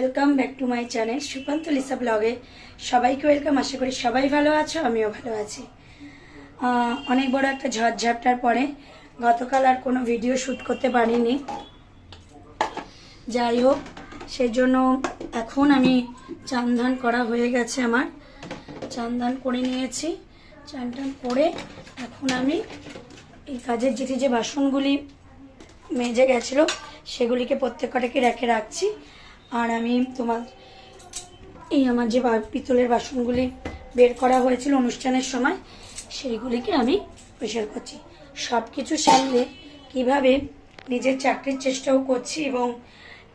Welcome back to my channel Sukanta Lisa ব্লগে সবাইকে welcome আশা করি সবাই ভালো আছো, আমিও ভালো আছি। অনেক বড় একটা ঝড়ঝাপটার পরে গতকাল আর কোনো ভিডিও শ্যুট করতে পারিনি। যাই হোক, সেজন্য এখন আমি চান ধান করা হয়ে গেছে আমার। চান ধান করে নিয়েছি। চান টান করে এখন আমি এই কাজের যেটি যে বাসনগুলি মেজে গেছিল, সেগুলিকে প্রত্যেক কটাকে রেখে রাখছি। আর আমি তোমার এই আমার যে পিতলের বাসনগুলি বের করা হয়েছিল অনুষ্ঠানের সময়, সেইগুলিকে আমি প্রেশার করছি। সব কিছু সামলে কীভাবে নিজের চাকরির চেষ্টাও করছি এবং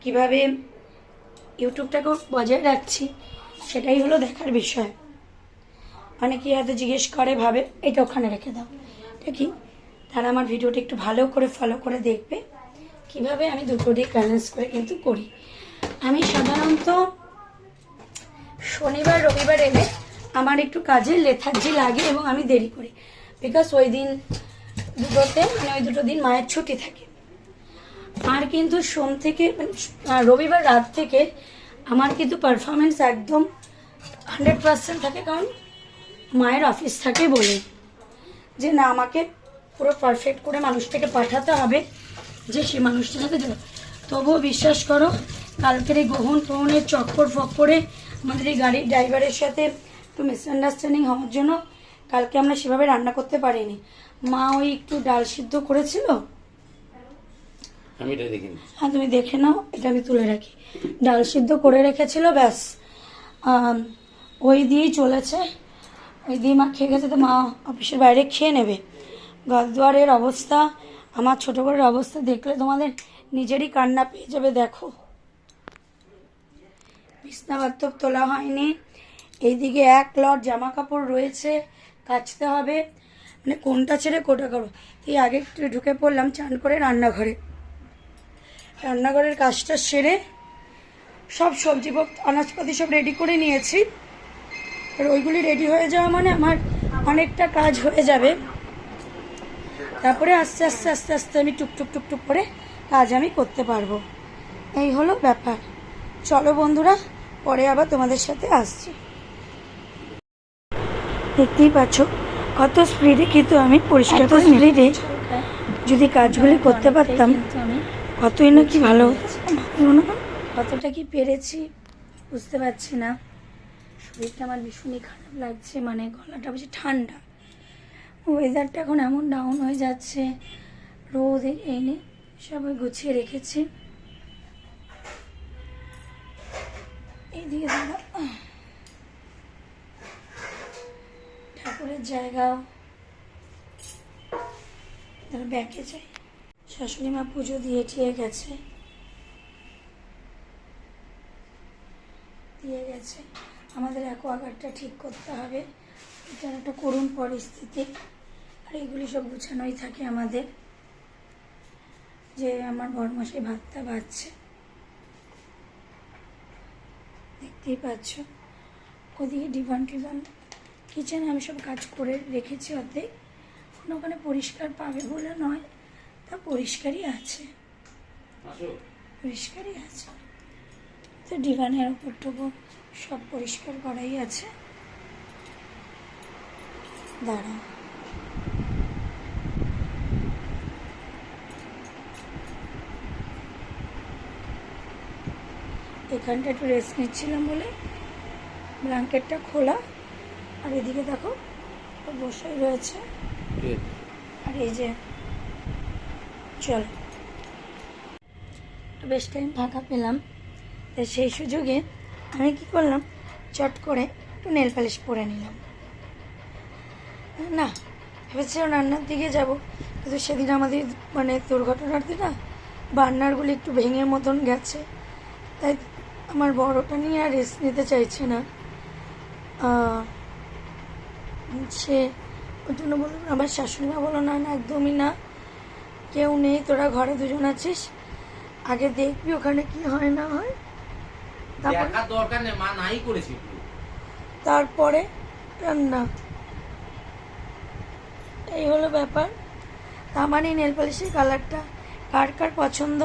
কীভাবে ইউটিউবটাকেও বজায় রাখছি, সেটাই হলো দেখার বিষয়। অনেকেই হয়তো জিজ্ঞেস করে, ভাবে, এটা ওখানে রেখে দাও। ঠিকই তারা আমার ভিডিওটা একটু ভালো করে ফলো করে দেখবে। কীভাবে আমি দুটো দিক ব্যালেন্স করে কিন্তু করি। আমি সাধারণত শনিবার, রবিবার এলে আমার একটু কাজে লেথার্জি লাগে এবং আমি দেরি করি। বিকজ ওই দিন দুটোতে মানে ওই দুটো দিন মায়ের ছুটি থাকে। আর কিন্তু সোম থেকে মানে রবিবার রাত থেকে আমার কিন্তু পারফরমেন্স একদম হান্ড্রেড পার্সেন্ট থাকে, কারণ মায়ের অফিস থাকে বলে যে না, আমাকে পুরো পারফেক্ট করে মানুষটাকে পাঠাতে হবে, যে সে মানুষটা যাবে তবুও বিশ্বাস করো কালকের এই গ্রহণ গ্রহণের চক্কর ফক্করে আমাদের এই গাড়ির ড্রাইভারের সাথে একটু মিসআন্ডারস্ট্যান্ডিং হওয়ার জন্য কালকে আমরা সেভাবে রান্না করতে পারিনি। মা ওই একটু ডাল সিদ্ধ করেছিল? হ্যাঁ তুমি দেখে নাও এটা আমি তুলে রাখি। ডাল সিদ্ধ করে রেখেছিল ব্যাস। ওই দিয়েই চলেছে। ওই দিয়ে মা খেয়ে গেছে তো মা অফিসের বাইরে খেয়ে নেবে। ঘরদুয়ারের অবস্থা আমার ছোটো ঘরের অবস্থা দেখলে তোমাদের নিজেরই কান্না পেয়ে যাবে দেখো। বিছনা বাত্তব তোলা হয়নি। এইদিকে এক লট জামা কাপড় রয়েছে, কাচতে হবে। মানে কোনটা ছেড়ে কোটা করো এই আগে একটু ঢুকে পড়লাম চান করে রান্নাঘরে। রান্নাঘরের কাজটা সেরে সব সবজি আনাজপাতি সব রেডি করে নিয়েছি। আর ওইগুলি রেডি হয়ে যাওয়া মানে আমার অনেকটা কাজ হয়ে যাবে। তারপরে আস্তে আস্তে আস্তে আস্তে আমি টুকটুক টুকটুক করে কাজ আমি করতে পারব। এই হলো ব্যাপার। চলো বন্ধুরা পরে আবার তোমাদের সাথে আসছি। দেখতেই পাচ্ছ কত স্পিডে কিন্তু আমি পরিষ্কার করে স্পিডে যদি কাজগুলি করতে পারতাম কতই না কি ভালো? কতটা কি পেরেছি বুঝতে পারছি না। শরীরটা আমার ভীষণই খারাপ লাগছে মানে গলাটা বেশি ঠান্ডা। ওয়েদারটা এখন এমন ডাউন হয়ে যাচ্ছে। রোদ এনে সবাই গুছিয়ে রেখেছি। এইদিকে দাঁড়া ঠাকুরের জায়গা। তারা ব্যাকে যাই। শাশুড়ি মা পুজো দিয়ে টিয়ে গেছে। দিয়ে গেছে। আমাদের অ্যাকোয়াগার্ডটা ঠিক করতে হবে। এটা একটা করুণ পরিস্থিতি। আর এগুলি সব গুছানোই থাকে আমাদের। যে আমার বরমাসে ভাতটা বাচ্ছে দেখতেই পাচ্ছ। ওদিকে ডিভান টিভান কিচেনে আমি সব কাজ করে রেখেছি অর্ধেক। কোনো ওখানে পরিষ্কার পাবে বলে নয় তা পরিষ্কারই আছে। পরিষ্কারই আছে। তো ডিভানের ওপর টোপর সব পরিষ্কার করাই আছে। দাঁড়াও। এখানটা একটু রেস্ট নিচ্ছিলাম বলে ব্ল্যাঙ্কেটটা খোলা। আর এদিকে দেখো ও বসেই রয়েছে। আর এই যে চল। বেশ টাইম ফাঁকা পেলাম। তো সেই সুযোগে আমি কি করলাম চট করে একটু নেল পালিশ পরে নিলাম। না ভেবেছিলাম রান্নার দিকে যাব কিন্তু সেদিন আমাদের মানে দুর্ঘটনার দিন না বার্নারগুলি একটু ভেঙে মতন গেছে। তাই আমার বড়টা নিয়ে আর রেস্ট নিতে চাইছে না। সে ওর জন্য বললাম আমার শাশুড়ি মা বলো না না একদমই না। কেউ নেই তোরা ঘরে দুজন আছিস। আগে দেখবি ওখানে কি হয় না হয়। তারপর রান্না। এই হলো ব্যাপার। আমার এই নেল পালিশের কালারটা কার কার পছন্দ?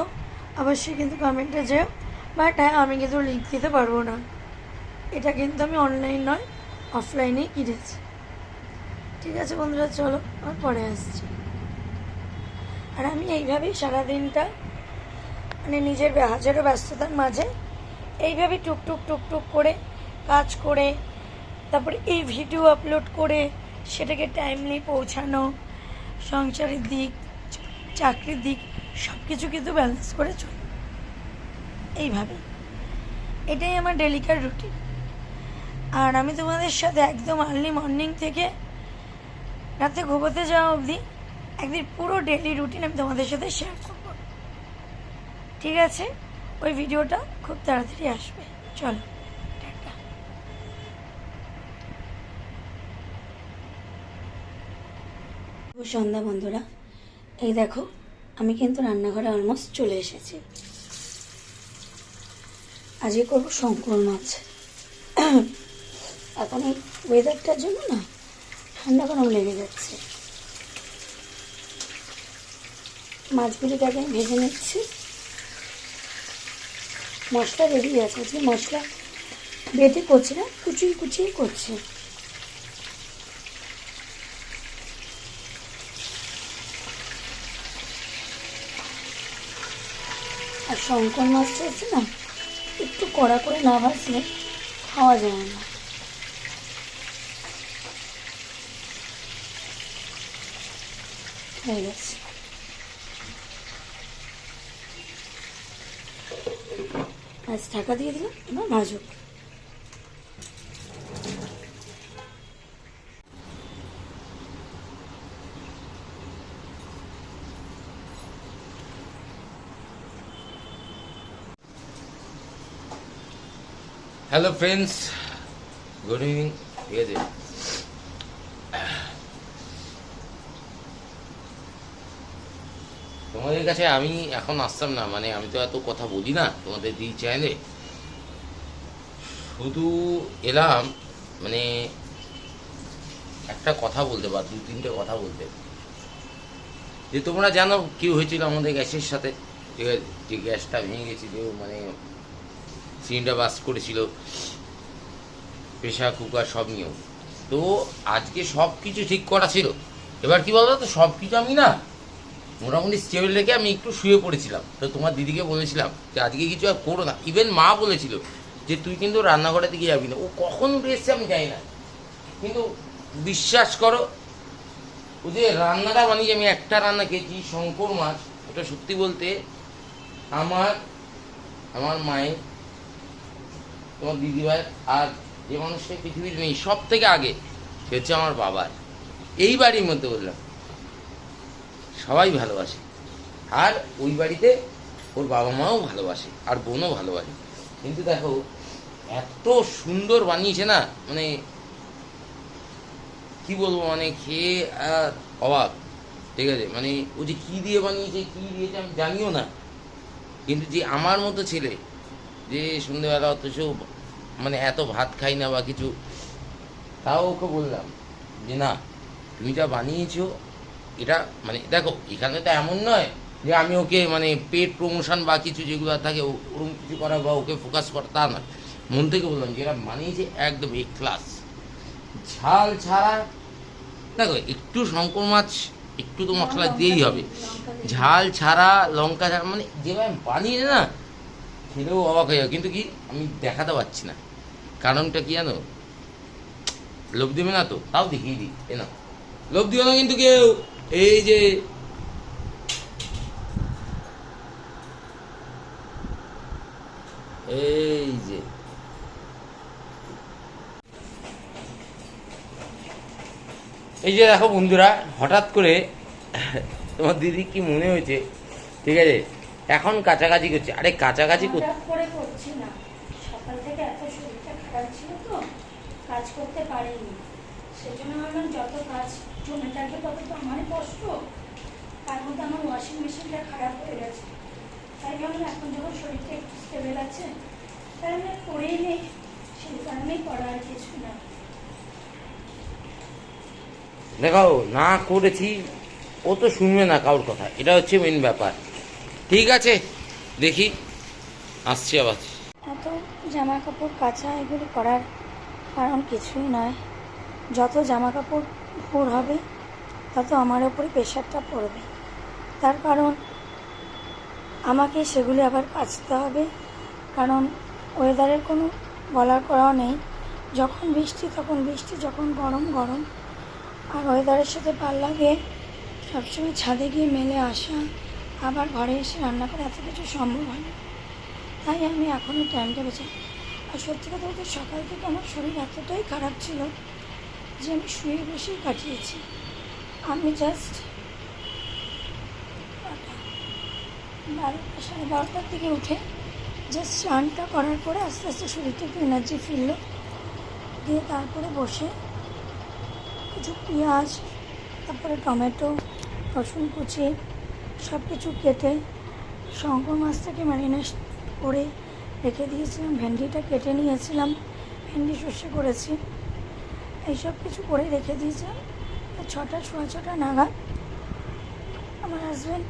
অবশ্যই কিন্তু কমেন্টে যেও। বাট হ্যাঁ আমি কিন্তু লিঙ্ক দিতে পারব না। এটা কিন্তু আমি অনলাইন নয় অফলাইনেই কিনেছি। ঠিক আছে বন্ধুরা, চলো, আর পরে আসছি। আর আমি এইভাবেই সারাদিনটা মানে নিজের ব্য- হাজারো ব্যস্ততার মাঝে এইভাবে টুকটুক টুকটুক করে কাজ করে, তারপরে এই ভিডিও আপলোড করে সেটাকে টাইমলি পৌঁছানো, সংসারের দিক, চাকরির দিক সব কিছু কিন্তু ব্যালেন্স করে চলি এইভাবে। এটাই আমার ডেলিকার রুটিন আর আমি তোমাদের সাথে একদম আর্লি মর্নিং থেকে রাতে ঘুমোতে যাওয়া অবধি একদিন পুরো ডেলি রুটিন আমি তোমাদের সাথে শেয়ার করব। ঠিক আছে? ওই ভিডিওটা খুব তাড়াতাড়ি আসবে। চলো সন্ধ্যা বন্ধুরা। এই দেখো, আমি কিন্তু রান্নাঘরে অলমোস্ট চলে এসেছি। আজকে করব শঙ্কর মাছ এখন এই ওয়েদারটার জন্য না ঠান্ডা গরম লেগে যাচ্ছে। মাছগুলিটাকে আমি ভেজে নিচ্ছি। মশলা রেডি আছে। আজকে মশলা বেটে করছি না, কুচিয়ে কুচিয়ে করছি। আর শঙ্কর মাছটা হচ্ছে না? একটু কড়া করে না ভাজলে খাওয়া যায় না। হয়ে গেছে। আজ ঢাকা দিয়ে দিলাম, এবার ভাজুক হ্যালো ফ্রেন্ডস গুড ইভিনিং ঠিক আছে তোমাদের কাছে আমি এখন আসতাম না মানে আমি তো এত কথা বলি না তোমাদের দিই চ্যানেলে শুধু এলাম মানে একটা কথা বলতে বা দু তিনটে কথা বলতে। যে তোমরা জানো কি হয়েছিল আমাদের গ্যাসের সাথে ঠিক আছে যে গ্যাসটা ভেঙে গেছিল মানে সিলিন্ডার বাস করেছিল প্রেশার কুকার সব নিয়েও। তো আজকে সব কিছু ঠিক করা ছিল। এবার কি বলতো তো সব কিছু আমি না মোটামুটি স্টেবল রেখে আমি একটু শুয়ে পড়েছিলাম। তো তোমার দিদিকে বলেছিলাম যে, আজকে কিছু আর করো না। ইভেন মা বলেছিল যে, তুই কিন্তু রান্নাঘরের দিকে যাবি না। ও কখন উঠে আমি জানি না। কিন্তু বিশ্বাস করো, ও যে রান্নাটা বানিয়েছি, আমি একটা রান্না খেয়েছি, শঙ্কর মাছ। ওটা সত্যি বলতে আমার আমার মায়ের তোমার দিদিভাই আর যে মানুষটা পৃথিবীর নেই সব থেকে আগে সে হচ্ছে আমার বাবার। এই বাড়ির মধ্যে বললাম, সবাই ভালোবাসে। আর ওই বাড়িতে ওর বাবা মাও ভালোবাসে আর বোনও ভালোবাসে। কিন্তু দেখো, এত সুন্দর বানিয়েছে না মানে কি বলব মানে খেয়ে আর অবাক, ঠিক আছে? মানে ও যে কী দিয়ে বানিয়েছে, কী দিয়েছে আমি জানিও না। কিন্তু যে আমার মতো ছেলে যে সন্ধ্যেবেলা অথচ মানে এত ভাত খাই না বা কিছু তাও ওকে বললাম যে না তুমি যা বানিয়েছো এটা মানে দেখো এখানে তো এমন নয় যে আমি ওকে মানে পেট প্রমোশন বা কিছু যেগুলো থাকে ও- ওরকম কিছু করা বা ওকে ফোকাস করা তা না মন থেকে বললাম যে যেটা বানিয়েছে একদম এ ক্লাস ঝাল ছাড়া দেখো একটু শঙ্কর মাছ একটু তো মশলা দিয়েই হবে। ঝাল ছাড়া লঙ্কা ছাড়া মানে যেভাবে বানিয়ে না খেলেও অবাক হয়ে যাবে কিন্তু কি, আমি দেখাতে পারছি না। কারণটা কি জানো? লোভ দেবে না তো, তাও দেখিয়ে দিই এ না লোভ দিও না কিন্তু কেউ, এই যে এই যে এই যে দেখো বন্ধুরা, হঠাৎ করে তোমার দিদি কি মনে হয়েছে? ঠিক আছে? এখন কাছাকাছি করছে। আরে কাছাকাছি করে করছি না। সকাল থেকে এত শরীরটা খারাপ ছিল তো কাজ করতে পারিনি। সেজন্য ভাবলাম যত কাজ জমে থাকবে তত তো আমারই কষ্ট। তার মধ্যে আমার ওয়াশিং মেশিনটা খারাপ হয়ে গেছে। তাই ভাবলাম এখন যখন শরীরটা একটু স্টেবেল আছে তাই আমি করেই নেই। সেই কারণেই করা আর কিছু না। দেখো না করেছি ও তো শুনবে না কারোর কথা। এটা হচ্ছে মেন ব্যাপার। ঠিক আছে, দেখি। আসছি আবার। এত জামা কাপড় কাচা, এগুলি করার কারণ কিছুই নয়। যত জামা কাপড় ভোর হবে, তত আমার ওপরে প্রেশারটা পড়বে। তার কারণ, আমাকে সেগুলি আবার কাচতে হবে, কারণ ওয়েদারের কোনো বলার করাও নেই। যখন বৃষ্টি, তখন বৃষ্টি, যখন গরম গরম। আর ওয়েদারের সাথে পাল্লা দিয়ে সবসময় ছাদে গিয়ে মেলে আসা। আবার ঘরে এসে রান্না করা এত কিছু সম্ভব হয় না। তাই আমি এখনও টাইমটা বেছে আর সত্যি কথা বলতে সকাল থেকে আমার শরীর এতটাই খারাপ ছিল যে আমি শুয়ে বসেই কাটিয়েছি। আমি জাস্ট বারোটা সাড়ে বারোটার দিকে উঠে জাস্ট স্নানটা করার পরে আস্তে আস্তে শরীরটা একটু এনার্জি ফিরলো। দিয়ে তারপরে বসে কিছু পেঁয়াজ, তারপরে টমেটো, রসুন কুচি সব কিছু কেটে শঙ্কর মাছটাকে ম্যারিনেট করে রেখে দিয়েছিলাম, ভেন্ডিটা কেটে নিয়েছিলাম, ভেন্ডি সর্ষে করেছি। এইসব কিছু করে রেখে দিয়েছিলাম। ছটা, সোয়া ছটা নাগাদ আমার হাজব্যান্ড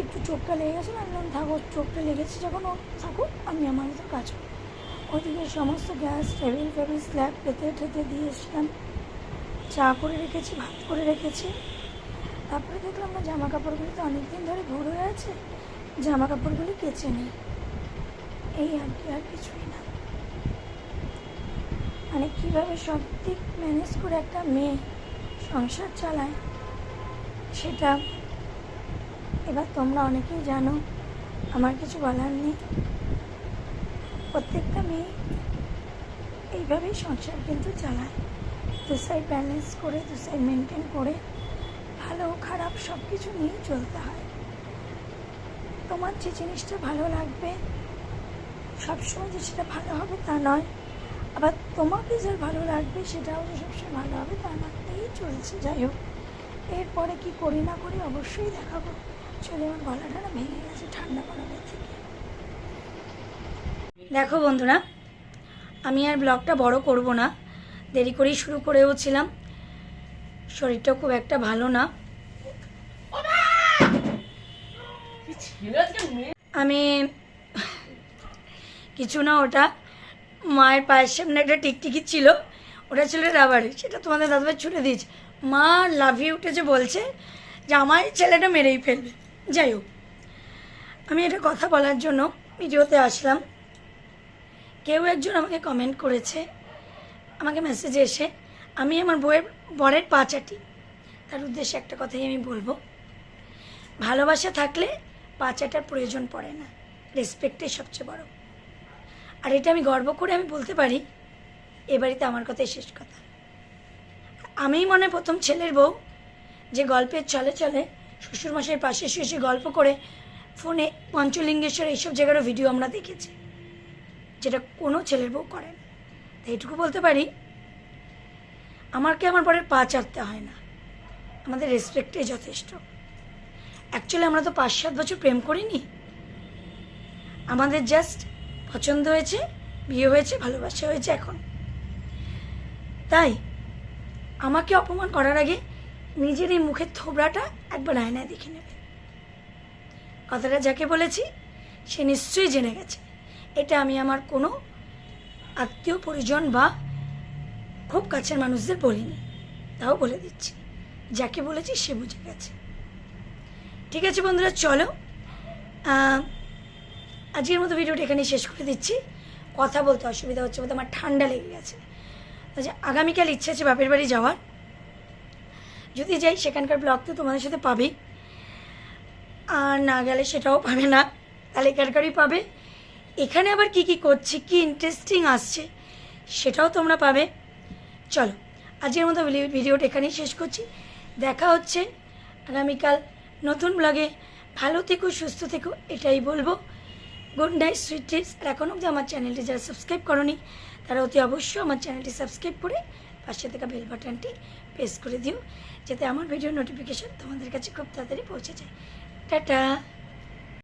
একটু চোখটা লেগে গেছে, আমি বললাম, থাকো চোখটা লেগেছে যখন ও থাকুক, আমি আমার মতো কাজ করব। ওদিকে সমস্ত গ্যাস টেবিল ফেবিল স্ল্যাব পেতে ঠেতে দিয়ে এসেছিলাম। চা করে রেখেছি, ভাত করে রেখেছি। তারপরে দেখলাম না জামা কাপড়গুলি তো অনেক দিন ধরে ভোর হয়ে আছে। জামা কাপড়গুলি কেচে নেই। এই আর কি, আর কিছুই না। মানে কীভাবে সব দিক ম্যানেজ করে একটা মেয়ে সংসার চালায়, সেটা এবার তোমরা অনেকেই জানো, আমার কিছু বলার নেই। প্রত্যেকটা মেয়ে এইভাবেই সংসার কিন্তু চালায়। দু সাইড ব্যালেন্স করে দু সাইড মেনটেন করে। ভালো, খারাপ সব কিছু নিয়েই চলতে হয়। তোমার যে জিনিসটা ভালো লাগবে, সবসময় যে সেটা ভালো হবে তা নয়। আবার তোমাকে যে ভালো লাগবে, সেটাও যে সবসময় ভালো হবে তা না এই চলছে, যাই হোক। এরপরে কি করি না করি অবশ্যই দেখাবো। চলে, আমার গলাটা না ভেঙে গেছে ঠান্ডা গরমের থেকে। দেখো বন্ধুরা, আমি আর ব্লগটা বড় করব না। দেরি করেই শুরু করেও ছিলাম শরীরটা খুব একটা ভালো না। আমি কিছু না, ওটা মায়ের পায়ের সামনে একটা টিকটিকি ছিল, ওটা ছিল রাবারে সেটা তোমাদের দাদাভাই ছুটে দিয়েছে। মা লাফিয়ে উঠেছে বলছে, যে আমার ছেলেটা মেরেই ফেলবে। যাই হোক, আমি এটা কথা বলার জন্য ভিডিওতে আসলাম। কেউ একজন আমাকে কমেন্ট করেছে, আমাকে মেসেজে এসে, আমি আমার বইয়ের বরের পা চাটি। তার উদ্দেশ্যে একটা কথাই আমি বলব। ভালোবাসা থাকলে পা চাটার প্রয়োজন পড়ে না। রেসপেক্টই সবচেয়ে বড়। আর এটা আমি গর্ব করে আমি বলতে পারি, এ বাড়িতে আমার কথাই শেষ কথা। আমিই মনে প্রথম ছেলের বউ, যে গল্পের চলে চলে শ্বশুরমশাইয়ের পাশে শুয়ে গল্প করে ফোনে পঞ্চলিঙ্গেশ্বর এইসব জায়গারও ভিডিও আমরা দেখেছি, যেটা কোনো ছেলের বউ করে না। তাই এটুকু বলতে পারি, আমাকে আমার পরের পা চাটতে হয় না। আমাদের রেসপেক্টই যথেষ্ট। অ্যাকচুয়ালি আমরা তো পাঁচ, সাত বছর প্রেম করিনি। আমাদের জাস্ট পছন্দ হয়েছে, বিয়ে হয়েছে, ভালোবাসা হয়েছে এখন। তাই আমাকে অপমান করার আগে নিজের এই মুখের থোবড়াটা একবার আয়নায় দেখে নেবে। কথাটা যাকে বলেছি, সে নিশ্চয়ই জেনে গেছে। এটা আমি আমার কোনো আত্মীয়, পরিজন বা খুব কাছের মানুষদের বলিনি। তাও বলে দিচ্ছি। যাকে বলেছি সে বুঝে গেছে। ঠিক আছে বন্ধুরা, চলো। আজকের মতো ভিডিওটা এখানেই শেষ করে দিচ্ছি। কথা বলতে অসুবিধা হচ্ছে বলতে আমার ঠান্ডা লেগে গেছে। আচ্ছা আগামীকাল ইচ্ছে আছে বাপের বাড়ি যাওয়ার। যদি যাই, সেখানকার ব্লগ তো তোমাদের সাথে পাবেই। আর না গেলে সেটাও পাবে না। তাহলে এখানকারই পাবে। এখানে আবার কি কি করছি, কি ইন্টারেস্টিং আসছে, সেটাও তোমরা পাবে। চলো, আজকের মতো ভিডিওটা এখানেই শেষ করছি। দেখা হচ্ছে আগামীকাল নতুন ব্লগে ভালো থেকো, সুস্থ থেকো, এটাই বলব। গুড নাইট সুইট টিপস আর এখন অবধি আমার চ্যানেলটি যারা সাবস্ক্রাইব করনি, তারা অতি অবশ্যই আমার চ্যানেলটি সাবস্ক্রাইব করে পাশে থাকা বেল বাটনটি প্রেস করে দিও, যাতে আমার ভিডিও নোটিফিকেশান তোমাদের কাছে খুব তাড়াতাড়ি পৌঁছে যায়। টাটা!